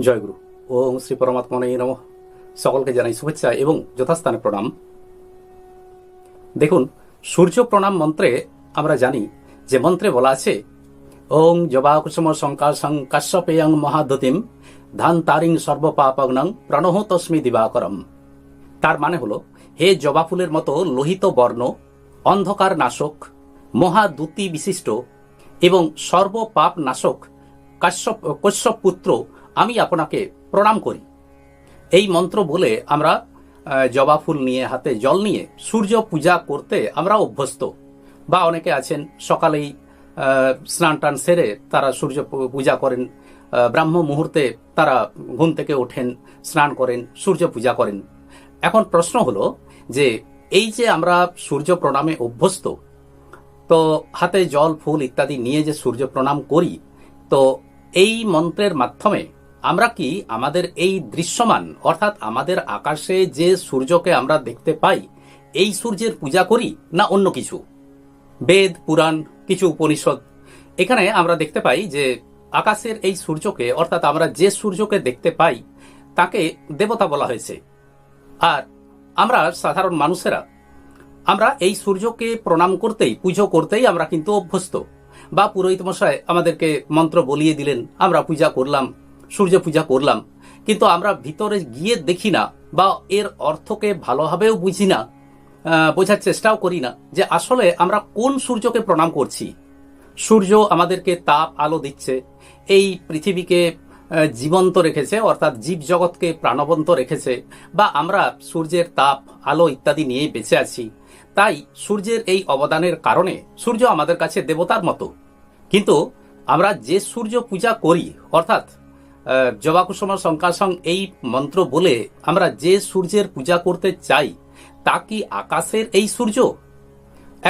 জয়গুরু। ওম শ্রী পরমাত্মনে নম। সকলকে জানাই শুভেচ্ছা এবং যথাস্থানে প্রণাম। দেখুন, সূর্য প্রণাম মন্ত্রে আমরা জানি, যে মন্ত্রে বলা আছে, ওং জবা কুসুম সংকাশং কাশ্যপেয়ং মহাদতিম ধান তারিং সর্বপাপগ্নং প্রণহ তস্মি দিবাকরম। তার মানে হলো, হে জবা ফুলের মতো লোহিত বর্ণ, অন্ধকার নাশক মহাদূতি বিশিষ্ট এবং সর্বপাপ নাশক কাশ্যপ কশ্যপ পুত্র আমি আপনাকে প্রণাম করি। এই মন্ত্র বলে আমরা জবা ফুল নিয়ে, হাতে জল নিয়ে সূর্য পূজা করতে আমরা অভ্যস্ত। বা অনেকে আছেন, সকালেই স্নান টান সেরে তারা সূর্য পূজা করেন। ব্রাহ্ম মুহূর্তে তারা ঘুম থেকে ওঠেন, স্নান করেন, সূর্য পূজা করেন। এখন প্রশ্ন হলো যে, এই যে আমরা সূর্য প্রণামে অভ্যস্ত, তো হাতে জল, ফুল ইত্যাদি নিয়ে যে সূর্য প্রণাম করি, তো এই মন্ত্রের মাধ্যমে আমরা কি আমাদের এই দৃশ্যমান, অর্থাৎ আমাদের আকাশে যে সূর্যকে আমরা দেখতে পাই, এই সূর্যের পূজা করি না অন্য কিছু? বেদ, পুরাণ, কিছু উপনিষদ। এখানে আমরা দেখতে পাই যে আকাশের এই সূর্যকে, অর্থাৎ আমরা যে সূর্যকে দেখতে পাই, তাকে দেবতা বলা হয়েছে। আর আমরা সাধারণ মানুষেরা, আমরা এই সূর্যকে প্রণাম করতেই, পুজো করতেই আমরা কিন্তু অভ্যস্ত। বা পুরোহিত মশাই আমাদেরকে মন্ত্র বলিয়ে দিলেন, আমরা পূজা করলাম সূর্য পূজা করলাম। কিন্তু আমরা ভিতরে গিয়ে দেখি না বা এর অর্থকে ভালোভাবেও বুঝি না বোঝার চেষ্টাও করি না যে আসলে আমরা কোন সূর্যকে প্রণাম করছি। সূর্য আমাদেরকে তাপ, আলো দিচ্ছে, এই পৃথিবীকে জীবন্ত রেখেছে, অর্থাৎ জীব জগৎকে প্রাণবন্ত রেখেছে, বা আমরা সূর্যের তাপ, আলো ইত্যাদি নিয়ে বেঁচে আছি। তাই সূর্যের এই অবদানের কারণে সূর্য আমাদের কাছে দেবতার মতো। কিন্তু আমরা যে সূর্য পূজা করি, অর্থাৎ জবাকুসুম সংকাশং এই মন্ত্র বলে আমরা যে সূর্যের পূজা করতে চাই, তা কি আকাশের এই সূর্য?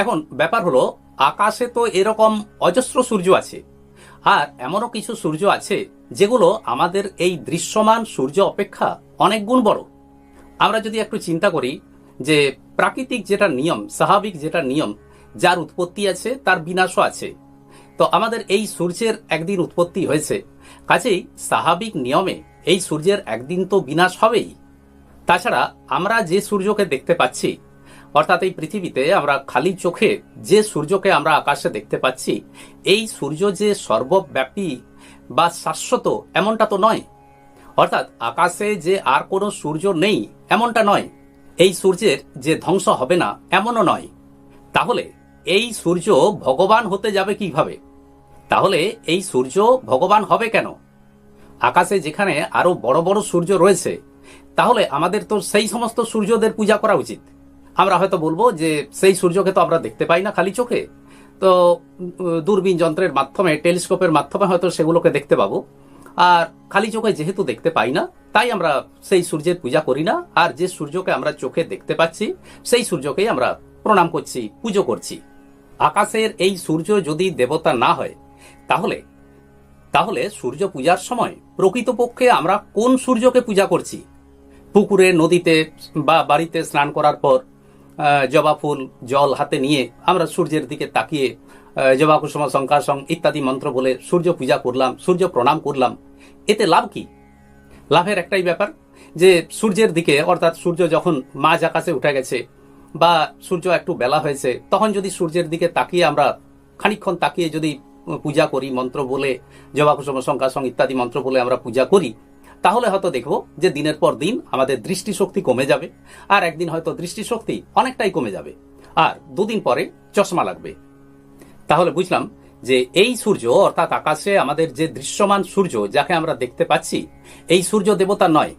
এখন ব্যাপার হলো, আকাশে তো এরকম অজস্র সূর্য আছে, আর এমনও কিছু সূর্য আছে যেগুলো আমাদের এই দৃশ্যমান সূর্য অপেক্ষা অনেক গুণ বড়। আমরা যদি একটু চিন্তা করি যে প্রাকৃতিক যেটা নিয়ম, স্বাভাবিক যেটা নিয়ম, যার উৎপত্তি আছে, তার বিনাশও আছে। তো আমাদের এই সূর্যের একদিন উৎপত্তি হয়েছে। কাজেই স্বাভাবিক নিয়মে এই সূর্যের একদিন তো বিনাশ হবেই। তাছাড়া আমরা যে সূর্যকে দেখতে পাচ্ছি, অর্থাৎ এই পৃথিবীতে আমরা খালি চোখে যে সূর্যকে আমরা আকাশে দেখতে পাচ্ছি, এই সূর্য যে সর্বব্যাপী বা শাশ্বত এমনটা তো নয়। অর্থাৎ আকাশে যে আর কোনো সূর্য নেই, এমনটা নয়। এই সূর্যের যে ধ্বংস হবে না, এমনও নয়। তাহলে এই সূর্য ভগবান হতে যাবে কীভাবে? তাহলে এই সূর্য ভগবান হবে কেন? আকাশে যেখানে আরও বড় বড় সূর্য রয়েছে, তাহলে আমাদের তো সেই সমস্ত সূর্যদের পূজা করা উচিত। আমরা হয়তো বলব যে সেই সূর্যকে তো আমরা দেখতে পাই না খালি চোখে। তো দূরবীন যন্ত্রের মাধ্যমে, টেলিস্কোপের মাধ্যমে হয়তো সেগুলোকে দেখতে পাবো। আর খালি চোখে যেহেতু দেখতে পাই না, তাই আমরা সেই সূর্যের পূজা করি না। আর যে সূর্যকে আমরা চোখে দেখতে পাচ্ছি, সেই সূর্যকেই আমরা প্রণাম করছি, পুজো করছি। আকাশের এই সূর্য যদি দেবতা না হয়, তাহলে তাহলে সূর্য পূজার সময় প্রকৃতপক্ষে আমরা কোন সূর্যকে পূজা করছি? পুকুরে, নদীতে বা বাড়িতে স্নান করার পর জবা ফুল, জল হাতে নিয়ে আমরা সূর্যের দিকে তাকিয়ে জবা কুসুম সংকাশং ইত্যাদি মন্ত্র বলে সূর্য পূজা করলাম, সূর্য প্রণাম করলাম। এতে লাভ কি? লাভের একটাই ব্যাপার যে সূর্যের দিকে, অর্থাৎ সূর্য যখন মাঝ আকাশে উঠে গেছে বা সূর্য একটু বেলা হয়েছে, তখন যদি সূর্যের দিকে তাকিয়ে আমরা খানিকক্ষণ তাকিয়ে যদি পূজা করি, মন্ত্র বলে জবা কুসুম সংকাশং ইত্যাদি মন্ত্র বলে আমরা পূজা করি, তাহলে হয়তো দেখব যে দিনের পর দিন আমাদের দৃষ্টিশক্তি কমে যাবে, আর একদিন হয়তো দৃষ্টিশক্তি অনেকটাই কমে যাবে, আর দুদিন পরে চশমা লাগবে। তাহলে বুঝলাম যে এই সূর্য, অর্থাৎ আকাশে আমাদের যে দৃশ্যমান সূর্য, যাকে আমরা দেখতে পাচ্ছি, এই সূর্য দেবতা নয়।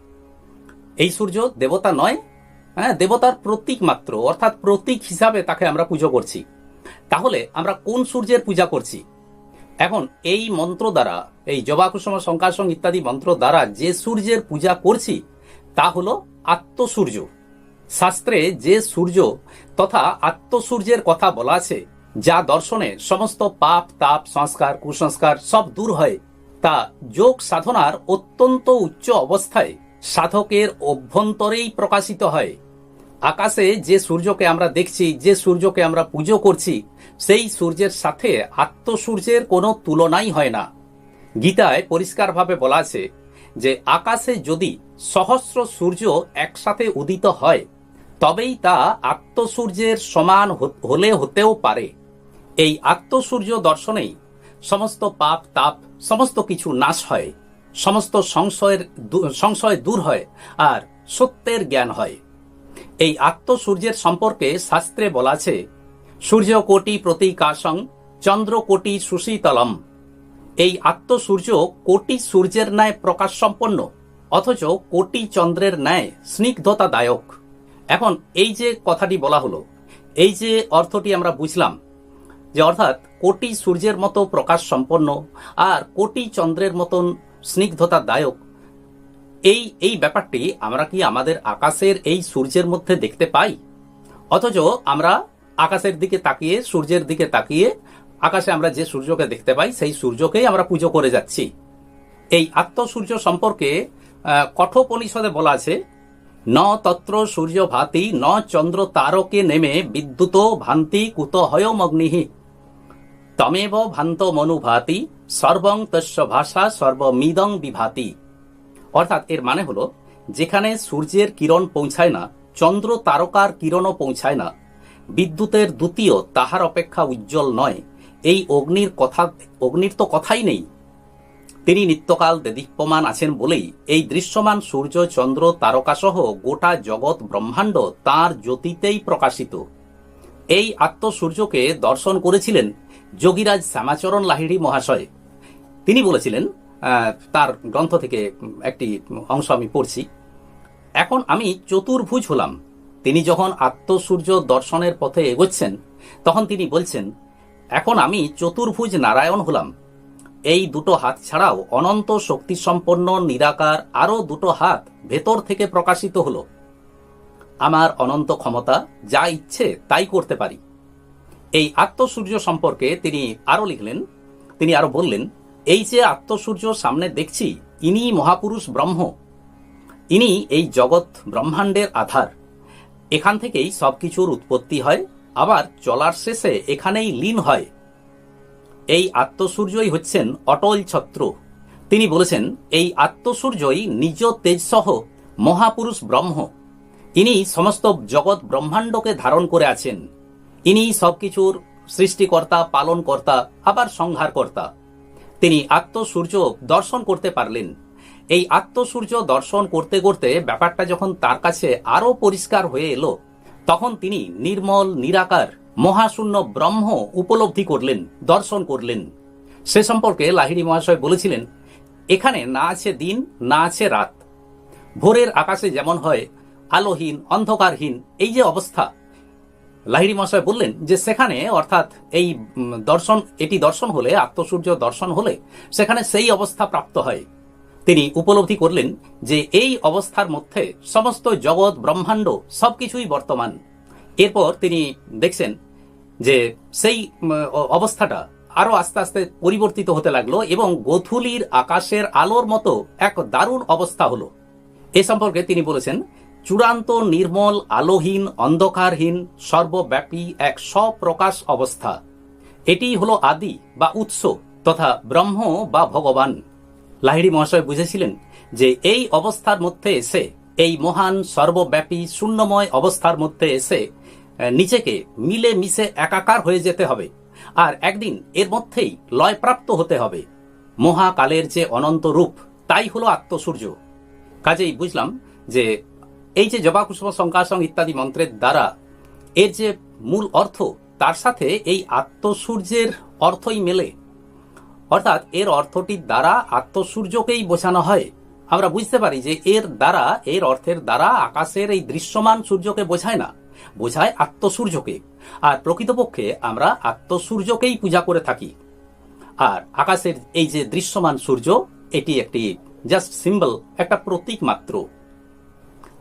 এই সূর্য দেবতা নয় হ্যাঁ দেবতার প্রতীক মাত্র, অর্থাৎ প্রতীক হিসাবে তাকে আমরা পুজো করছি। তাহলে আমরা কোন সূর্যের পূজা করছি? এখন এই মন্ত্র দ্বারা, এই জবাকুসুম সংকাশং ইত্যাদি মন্ত্র দ্বারা যে সূর্যের পূজা করছি, তা হলো আত্মসূর্য। শাস্ত্রে যে সূর্য তথা আত্মসূর্যের কথা বলা আছে, যা দর্শনে সমস্ত পাপ, তাপ, সংস্কার, কুসংস্কার সব দূর হয়, তা যোগ সাধনার অত্যন্ত উচ্চ অবস্থায় সাধকের অভ্যন্তরেই প্রকাশিত হয়। আকাশে যে সূর্যকে আমরা দেখছি, যে সূর্যকে আমরা পুজো করছি, সেই সূর্যের সাথে আত্মসূর্যের কোনো তুলনাই হয় না। গীতায় পরিষ্কারভাবে বলা আছে যে, আকাশে যদি সহস্র সূর্য একসাথে উদিত হয়, তবেই তা আত্মসূর্যের সমান হলে হতেও পারে। এই আত্মসূর্য দর্শনেই সমস্ত পাপ, তাপ, সমস্ত কিছু নাশ হয়, সমস্ত সংশয়ের সংশয় দূর হয়, আর সত্যের জ্ঞান হয়। এই আত্মসূর্যের সম্পর্কে শাস্ত্রে বলা আছে সূর্য কোটি প্রতিকাশং চন্দ্র কোটি সুশীতলম। এই আত্মসূর্য কোটি সূর্যের ন্যায় প্রকাশ সম্পন্ন অথচ কোটি চন্দ্রের ন্যায় স্নিগ্ধতাদায়ক। এখন এই যে কথাটি বলা হলো, এই যে অর্থটি আমরা বুঝলাম, যে অর্থাৎ কোটি সূর্যের মতো প্রকাশ সম্পন্ন আর কোটি চন্দ্রের মতন স্নিগ্ধতাদায়ক এই এই ব্যাপারটি আমরা কি আমাদের আকাশের এই সূর্যের মধ্যে দেখতে পাই? অথচ আমরা আকাশের দিকে তাকিয়ে, সূর্যের দিকে তাকিয়ে, আকাশে আমরা যে সূর্যকে দেখতে পাই, সেই সূর্যকেই আমরা পুজো করে যাচ্ছি। এই আত্মসূর্য সম্পর্কে কঠোপনিষদে বলা আছে, ন তত্র সূর্য ভাতি, ন চন্দ্র তারকে নেমে বিদ্যুত ভান্তি কুত হয়মগ্নিহি তমেব ভান্ত মনুভাতি, সর্বং তস্য ভাষা সর্বমিদং বিভাতি। অর্থাৎ এর মানে হলো, যেখানে সূর্যের কিরণ পৌঁছায় না, চন্দ্র তারকার কিরণও পৌঁছায় না। বিদ্যুতের দ্বিতীয় তাহার অপেক্ষা উজ্জ্বল নয়। এই অগ্নির কথা, অগ্নির তো কথাই নেই। তিনি নিত্যকাল দেদীপ্যমান আছেন বলেই এই দৃশ্যমান সূর্য, চন্দ্র, তারকাসহ গোটা জগৎ ব্রহ্মাণ্ড তার জ্যোতিতেই প্রকাশিত। এই আত্মসূর্যকে দর্শন করেছিলেন যোগীরাজ শ্যামাচরণ লাহিড়ী মহাশয়। তিনি বলেছিলেন তার গ্রন্থ থেকে একটি অংশ আমি পড়ছি। এখন আমি চতুর্ভুজ হলাম। তিনি যখন আত্মসূর্য দর্শনের পথে এগোচ্ছেন, তখন তিনি বলছেন, এখন আমি চতুর্ভুজ নারায়ণ হলাম। এই দুটো হাত ছাড়াও অনন্ত শক্তিসম্পন্ন নিরাকার আরও দুটো হাত ভেতর থেকে প্রকাশিত হলো। আমার অনন্ত ক্ষমতা যা ইচ্ছে তাই করতে পারি। এই আত্মসূর্য সম্পর্কে তিনি আরও লিখলেন, তিনি আরও বললেন এই যে আত্মসূর্য সামনে দেখছি ইনি মহাপুরুষ ব্রহ্ম। ইনি এই জগৎ ব্রহ্মাণ্ডের আধার। এখান থেকেই সবকিছুর উৎপত্তি হয়, আবার চলার শেষে এখানেই লীন হয়। এই আত্মসূর্যই হচ্ছেন অটল ছত্র। তিনি বলেছেন, এই আত্মসূর্যই নিজ তেজসহ মহাপুরুষ ব্রহ্ম। ইনি সমস্ত জগৎ ব্রহ্মাণ্ডকে ধারণ করে আছেন। ইনি সবকিছুর সৃষ্টিকর্তা, পালনকর্তা, আবার সংহারকর্তা। তিনি আত্মসূর্য দর্শন করতে পারলেন। এই আত্মসূর্য দর্শন করতে করতে ব্যাপারটা যখন তার কাছে আরও পরিষ্কার হয়ে এলো, তখন তিনি নির্মল, নিরাকার, মহাশূন্য ব্রহ্ম উপলব্ধি করলেন, দর্শন করলেন। সে সম্পর্কে লাহিড়ী মহাশয় বলেছিলেন, এখানে না আছে দিন, না আছে রাত। ভোরের আকাশে যেমন হয়, আলোহীন, অন্ধকারহীন, এই যে অবস্থা লাহিড়ী মশাই বললেন যে সেখানে, অর্থাৎ এই দর্শন, এটি দর্শন হলে, আত্মসূর্য দর্শন হলে, সেখানে সেই অবস্থা প্রাপ্ত হয়। তিনি উপলব্ধি করলেন যে এই অবস্থার মধ্যে সমস্ত জগৎ, ব্রহ্মাণ্ড সবকিছুই বর্তমান। এরপর তিনি দেখছেন যে সেই অবস্থাটা আরও আস্তে আস্তে পরিবর্তিত হতে লাগল এবং গোধূলির আকাশের আলোর মতো এক দারুণ অবস্থা হলো। এ সম্পর্কে তিনি বলেছেন চূড়ান্ত, নির্মল, আলোহীন, অন্ধকারহীন, সর্বব্যাপী এক স্বপ্রকাশ অবস্থা। এটিই হলো আদি বা উৎস তথা ব্রহ্ম বা ভগবান। লাহিড়ি মহাশয় বুঝেছিলেন যে এই অবস্থার মধ্যে এসে, এই মহান সর্বব্যাপী শূন্যময় অবস্থার মধ্যে এসে নিজেকে মিলে মিশে একাকার হয়ে যেতে হবে আর একদিন এর মধ্যেই লয়প্রাপ্ত হতে হবে। মহাকালের যে অনন্ত রূপ, তাই হলো আত্মসূর্য। কাজেই বুঝলাম যে এই যে জবা কুসুম সংকাশং ইত্যাদি মন্ত্রের দ্বারা এর যে মূল অর্থ, তার সাথে এই আত্মসূর্যের অর্থই মেলে। অর্থাৎ এর অর্থটির দ্বারা আত্মসূর্যকেই বোঝানো হয়। আমরা বুঝতে পারি যে এর দ্বারা, এর অর্থের দ্বারা আকাশের এই দৃশ্যমান সূর্যকে বোঝায় না, বোঝায় আত্মসূর্যকে। আর প্রকৃতপক্ষে আমরা আত্মসূর্যকেই পূজা করে থাকি। আর আকাশের এই যে দৃশ্যমান সূর্য, এটি একটি জাস্ট সিম্বল একটা প্রতীক মাত্র।